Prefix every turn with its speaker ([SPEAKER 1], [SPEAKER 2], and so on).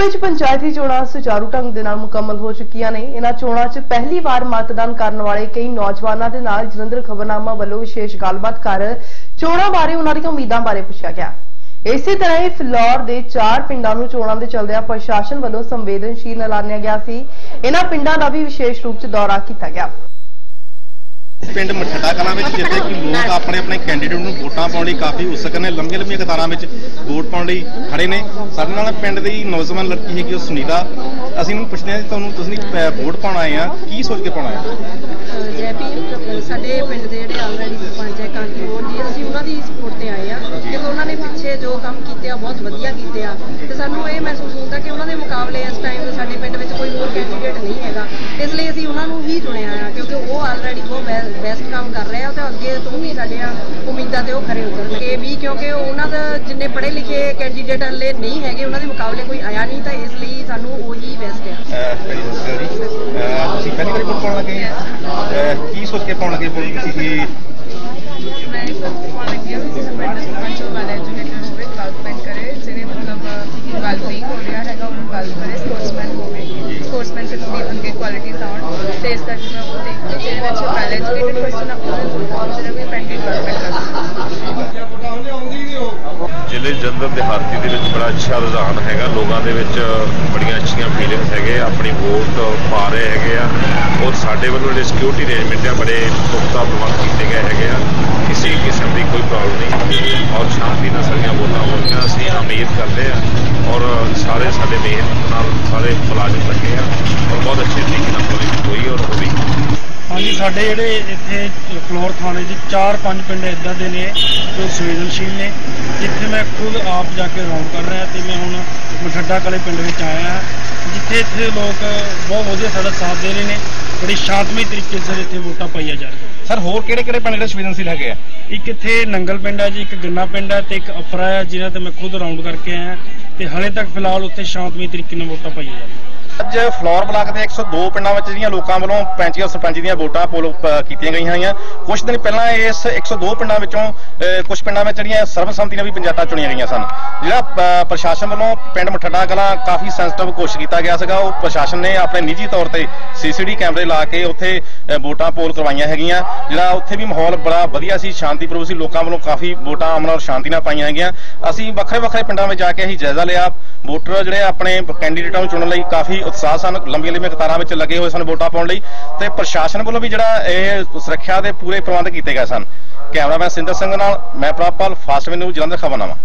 [SPEAKER 1] ਸੂਬੇ 'ਚ ਪੰਚਾਇਤੀ ਚੋਣਾਂ ਸੁਚਾਰੂ ਢੰਗ ਦੇ ਨਾਲ ਮੁਕੰਮਲ ਹੋ ਚੁੱਕੀਆਂ ਨੇ। ਇਹਨਾਂ ਚੋਣਾਂ 'ਚ ਪਹਿਲੀ ਵਾਰ ਮਤਦਾਨ ਕਰਨ ਵਾਲੇ ਕਈ ਨੌਜਵਾਨਾਂ ਦੇ ਨਾਲ ਜਲੰਧਰ ਖਬਰਨਾਮਾ ਵੱਲੋਂ ਵਿਸ਼ੇਸ਼ ਗੱਲਬਾਤ ਕਰ ਚੋਣਾਂ ਬਾਰੇ ਉਹਨਾਂ ਦੀਆਂ ਉਮੀਦਾਂ ਬਾਰੇ ਪੁੱਛਿਆ ਗਿਆ। ਇਸੇ ਤਰ੍ਹਾਂ ਹੀ ਫਲੋਰ ਦੇ ਚਾਰ ਪਿੰਡਾਂ ਨੂੰ ਚੋਣਾਂ ਦੇ ਚੱਲਦਿਆਂ ਪ੍ਰਸ਼ਾਸਨ ਵੱਲੋਂ ਸੰਵੇਦਨਸ਼ੀਲ ਐਲਾਨਿਆ ਗਿਆ ਸੀ। ਇਹਨਾਂ ਪਿੰਡਾਂ ਦਾ ਵੀ ਵਿਸ਼ੇਸ਼ ਰੂਪ 'ਚ ਦੌਰਾ ਕੀਤਾ ਗਿਆ।
[SPEAKER 2] ਪਿੰਡ ਮਠੜਾ ਕਲਾਂ ਵਿੱਚ ਜਿੱਥੇ ਕਿ ਲੋਕ ਆਪਣੇ ਆਪਣੇ ਕੈਂਡੀਡੇਟ ਨੂੰ ਵੋਟਾਂ ਪਾਉਣ ਲਈ ਕਾਫੀ ਉਤਸੁਕ ਨੇ ਲੰਬੀਆਂ ਲੰਬੀਆਂ ਕਤਾਰਾਂ ਵਿੱਚ ਵੋਟ ਪਾਉਣ ਲਈ ਖੜੇ ਨੇ। ਸਾਡੇ ਨਾਲ ਪਿੰਡ ਦੀ ਨੌਜਵਾਨ ਲੜਕੀ ਹੈਗੀ ਉਹ ਸੁਨੀਤਾ। ਅਸੀਂ ਉਹਨੂੰ ਪੁੱਛਦੇ ਹਾਂ ਤੁਹਾਨੂੰ ਤੁਸੀਂ ਵੋਟ ਪਾਉਣ ਆਏ ਆ ਕੀ ਸੋਚ ਕੇ ਪਾਉਣ ਆਏ ਆ
[SPEAKER 3] ਜੈ ਭੀਮ ਸਾਡੇ ਪਿੰਡ ਦੇ ਜਿਹੜੇ ਆਲਰੇਡੀ ਸਰਪੰਚ ਹੈ ਹੋਰ ਜੀ ਅਸੀਂ ਉਹਨਾਂ ਦੀ ਸਪੋਰਟ ਤੇ ਆਏ ਆ। ਕਿਉਂਕਿ ਉਹਨਾਂ ਨੇ ਪਿੱਛੇ ਜੋ ਕੰਮ ਕੀਤੇ ਆ ਬਹੁਤ ਵਧੀਆ ਕੀਤੇ ਆ। ਤੇ ਸਾਨੂੰ ਇਹ ਮਹਿਸੂਸ ਹੁੰਦਾ ਕਿ ਉਹਨਾਂ ਦੇ ਮੁਕਾਬਲੇ ਇਸ ਟਾਈਮ ਸਾਡੇ ਪਿੰਡ ਵਿੱਚ ਕੋਈ ਹੋਰ ਕੈਂਡੀਡੇਟ ਨਹੀਂ ਹੈਗਾ ਇਸ ਲਈ ਅਸੀਂ ਉਹਨਾਂ ਨੂੰ ਹੀ ਚੁਣਿਆ ਆ ਕਿਉਂਕਿ ਉਹ ਆਲਰੇਡੀ ਬਹੁਤ ਬੈਸਟ ਕੰਮ ਕਰ ਰਹੇ ਆ ਤੇ ਅੱਗੇ ਤੋਂ ਵੀ ਸਾਡੀਆਂ ਉਮੀਦਾਂ ਤੇ ਉਹ ਖਰੇ ਉਤਰਨਗੇ। ਵੀ ਕਿਉਂਕਿ ਉਹਨਾਂ ਦਾ ਜਿੰਨੇ ਪੜ੍ਹੇ ਲਿਖੇ ਕੈਂਡੀਡੇਟ ਹਲੇ ਨਹੀਂ ਹੈਗੇ ਉਹਨਾਂ ਦੇ ਮੁਕਾਬਲੇ ਕੋਈ ਆਇਆ ਨਹੀਂ ਤਾਂ ਇਸ ਲਈ ਸਾਨੂੰ ਉਹੀ ਬੈਸਟ ਆ।
[SPEAKER 2] ਤੁਸੀਂ ਪਹਿਲੀ ਵਾਰੀ ਪਾਉਣ ਲੱਗੇ? ਕੀ ਸੋਚ ਕੇ ਪਾਉਣ ਲੱਗੇ ਤੁਸੀਂ? ਕਿ
[SPEAKER 4] ਮੈਂ ਇਸ ਵਕਤ ਪਾਉਣ ਲੱਗੀ ਹਾਂ ਕਿਸੇ ਪਿੰਡ ਦੇ ਸਰਪੰਚ ਉਹ ਵਾਲਾ ਐਜੂਕੇਟਡ ਹੋਵੇ ਡਿਵੈਲਪਮੈਂਟ ਕਰੇ ਜਿਹਨੇ ਮਤਲਬ ਹੋ ਰਿਹਾ ਹੈਗਾ ਉਹਨੂੰ ਵੈਲ ਕਰੇ ਸਪੋਰਟਸਮੈਨ ਹੋਵੇ। ਸਪੋਰਟਸਮੈਨਸ਼ਿਪ ਦੀ ਅੱਗੇ ਕੁਆਲਿਟੀਜ਼ ਆਉਣ ਤੇ ਇਸ ਕਰਕੇ ਮੈਂ ਉਹ ਦੇਖ ਕੇ ਜਿਹਦੇ ਵਿੱਚ ਵੈਲ ਐਜੂਕੇਟਡ ਪਰਸਨ ਆਪਣਾ ਜਿਹੜਾ ਵੀ ਪਿੰਡ ਦੀ ਡਿਵੈਲਪਮੈਂਟ ਕਰ
[SPEAKER 5] ਜ਼ਿਲ੍ਹੇ ਦਿਹਾਤੀ ਦੇ ਵਿੱਚ ਬੜਾ ਅੱਛਾ ਰੁਝਾਨ ਹੈਗਾ। ਲੋਕਾਂ ਦੇ ਵਿੱਚ ਬੜੀਆਂ ਅੱਛੀਆਂ ਫੀਲਿੰਗਸ ਹੈਗੇ ਆ, ਆਪਣੀ ਵੋਟ ਪਾ ਰਹੇ ਹੈਗੇ ਆ ਔਰ ਸਾਡੇ ਵੱਲੋਂ ਜਿਹੜੇ ਸਿਕਿਉਰਿਟੀ ਅਰੇਂਜਮੈਂਟ ਆ ਬੜੇ ਪੁਖਤਾ ਪ੍ਰਬੰਧ ਕੀਤੇ ਗਏ ਹੈਗੇ ਆ। ਕਿਸੇ ਕਿਸਮ ਦੀ ਕੋਈ ਪ੍ਰੋਬਲਮ ਨਹੀਂ ਔਰ ਸ਼ਾਂਤੀ ਨਾਲ ਸਾਰੀਆਂ ਵੋਟਾਂ ਹੋਣਗੀਆਂ ਅਸੀਂ ਉਮੀਦ ਕਰਦੇ ਆ। ਔਰ ਸਾਰੇ ਸਾਡੇ ਮਿਹਨਤ ਨਾਲ ਸਾਰੇ ਮੁਲਾਜ਼ਮ ਲੱਗੇ ਆ। ਔਰ ਬਹੁਤ ਅੱਛੇ ਤਰੀਕੇ ਨਾਲ
[SPEAKER 6] ਹਾਂਜੀ ਸਾਡੇ ਜਿਹੜੇ ਇੱਥੇ ਫਲੋਰ ਥਾਣੇ ਚਾਰ ਪੰਜ ਪਿੰਡ ਇਦਾਂ ਦੇ ਨੇ ਜੋ ਸੰਵੇਦਨਸ਼ੀਲ ਨੇ। ਜਿੱਥੇ ਮੈਂ ਖੁਦ ਆਪ ਜਾ ਕੇ ਰਾਉਂਡ ਕਰ ਰਿਹਾ ਤੇ ਮੈਂ ਹੁਣ ਮਠੱਡਾ ਕਲੇ ਪਿੰਡ ਵਿੱਚ ਆਇਆ ਹਾਂ ਜਿੱਥੇ ਇੱਥੇ ਲੋਕ ਬਹੁਤ ਵਧੀਆ ਸਾਡਾ ਸਾਥ ਦੇ ਰਹੇ ਨੇ। ਬੜੀ ਸ਼ਾਂਤਮਈ ਤਰੀਕੇ ਨਾਲ ਇੱਥੇ ਵੋਟਾਂ ਪਾਈਆਂ ਜਾ ਰਹੀਆਂ
[SPEAKER 2] ਸਰ ਹੋਰ ਕਿਹੜੇ ਕਿਹੜੇ ਪਿੰਡ ਜਿਹੜੇ ਸੰਵੇਦਨਸ਼ੀਲ ਹੈਗੇ ਆ?
[SPEAKER 6] ਇੱਕ ਇੱਥੇ ਨੰਗਲ ਪਿੰਡ ਹੈ ਜੀ ਇੱਕ ਗੰਨਾ ਪਿੰਡ ਹੈ ਤੇ ਇੱਕ ਅਫਰਾ ਹੈ ਜਿਨ੍ਹਾਂ ਤੇ ਮੈਂ ਖੁਦ ਰਾਉਂਡ ਕਰਕੇ ਆਇਆ ਤੇ ਹਲੇ ਤੱਕ ਫਿਲਹਾਲ ਉੱਥੇ ਸ਼ਾਂਤਮਈ ਤਰੀਕੇ ਨਾਲ ਵੋਟਾਂ ਪਾਈਆਂ ਜਾ ਰਹੀਆਂ
[SPEAKER 2] ਅੱਜ ਫਲੋਰ ਬਲਾਕ ਦੇ 102 ਪਿੰਡਾਂ ਵਿੱਚ ਜਿਹੜੀਆਂ ਲੋਕਾਂ ਵੱਲੋਂ ਪੈਂਚੀ ਔਰ ਸਰਪੰਚ ਦੀਆਂ ਵੋਟਾਂ ਪੋਲ ਕੀਤੀਆਂ ਗਈਆਂ ਹੋਈਆਂ। ਕੁਝ ਦਿਨ ਪਹਿਲਾਂ ਇਸ 102 ਪਿੰਡਾਂ ਵਿੱਚੋਂ ਕੁਝ ਪਿੰਡਾਂ ਵਿੱਚ ਜਿਹੜੀਆਂ ਸਰਬਸੰਮਤੀ ਨਾਲ ਵੀ ਪੰਚਾਇਤਾਂ ਚੁਣੀਆਂ ਗਈਆਂ ਸਨ। ਜਿਹੜਾ ਪ੍ਰਸ਼ਾਸਨ ਵੱਲੋਂ ਪਿੰਡ ਮਠੱਡਾ ਕਲਾਂ ਕਾਫੀ ਸੈਂਸਿਟਿਵ ਕੋਸ਼ਿਸ਼ ਕੀਤਾ ਗਿਆ ਸੀਗਾ। ਉਹ ਪ੍ਰਸ਼ਾਸਨ ਨੇ ਆਪਣੇ ਨਿੱਜੀ ਤੌਰ ਤੇ ਸੀਸੀਟੀ ਕੈਮਰੇ ਲਾ ਕੇ ਉੱਥੇ ਵੋਟਾਂ ਪੋਲ ਕਰਵਾਈਆਂ ਹੈਗੀਆਂ। ਜਿਹੜਾ ਉੱਥੇ ਵੀ ਮਾਹੌਲ ਬੜਾ ਵਧੀਆ ਸੀ, ਸ਼ਾਂਤੀਪੂਰਵਕ ਸੀ। ਲੋਕਾਂ ਵੱਲੋਂ ਕਾਫੀ ਵੋਟਾਂ ਅਮਨ ਔਰ ਸ਼ਾਂਤੀ ਨਾਲ ਪਾਈਆਂ ਹੈਗੀਆਂ। ਅਸੀਂ ਵੱਖਰੇ ਵੱਖਰੇ ਪਿੰਡਾਂ ਵਿੱਚ ਜਾ ਕੇ ਅਸੀਂ ਜਾਇਜ਼ਾ ਲਿਆ। ਵੋਟਰ ਜਿਹੜੇ ਆਪਣੇ ਕੈਂਡੀਡੇਟਾਂ ਨੂੰ ਚੁਣਨ ਲਈ ਕਾਫੀ ਉਤਸ਼ਾਹ ਸਨ, ਲੰਬੀਆਂ ਲੰਬੀਆਂ ਕਤਾਰਾਂ ਵਿੱਚ ਲੱਗੇ ਹੋਏ ਸਨ ਵੋਟਾਂ ਪਾਉਣ ਲਈ ਤੇ ਪ੍ਰਸ਼ਾਸਨ ਵੱਲੋਂ ਵੀ ਜਿਹੜਾ ਇਹ ਸੁਰੱਖਿਆ ਦੇ ਪੂਰੇ ਪ੍ਰਬੰਧ ਕੀਤੇ ਗਏ ਸਨ। ਕੈਮਰਾਮੈਨ ਸਿੰਦਰ ਸਿੰਘ ਨਾਲ ਮੈਂ ਪ੍ਰਾਪਲ ਫਾਸਟ ਨਿਊਜ਼ ਜਲੰਧਰ, ਖਬਰਨਾਮਾ।